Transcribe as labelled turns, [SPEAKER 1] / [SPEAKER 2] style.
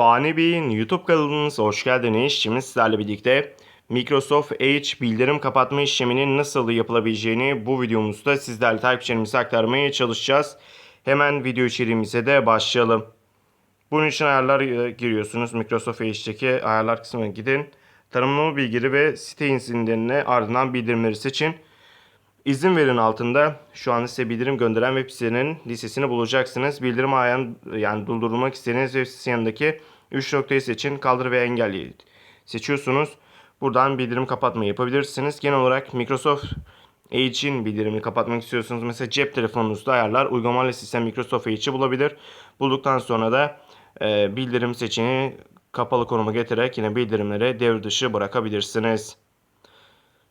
[SPEAKER 1] Fani Bey'in YouTube kanalınıza hoş geldiniz. Şimdi sizlerle birlikte Microsoft Edge bildirim kapatma işleminin nasıl yapılabileceğini bu videomuzda sizlerle takipçilerimize aktarmaya çalışacağız. Hemen video içeriğimize de başlayalım. Bunun için ayarlar e, giriyorsunuz. Microsoft Edge'deki ayarlar kısmına gidin. Tanımlama bilgileri ve site izinlerini ardından bildirimleri seçin. İzin verin altında şu an size bildirim gönderen web sitelerinin listesini bulacaksınız. Bildirim ayağını yani durdurmak istediğiniz web sitesi yanındaki 3 noktayı seçin. Kaldır ve engelleyin. Seçiyorsunuz. Buradan bildirim kapatma yapabilirsiniz. Genel olarak Microsoft Edge'in bildirimini kapatmak istiyorsunuz. Mesela cep telefonunuzda ayarlar uygulamalı sistem Microsoft Edge'i bulabilir. Bulduktan sonra da e, bildirim seçeneği kapalı konuma getirerek yine bildirimleri devre dışı bırakabilirsiniz.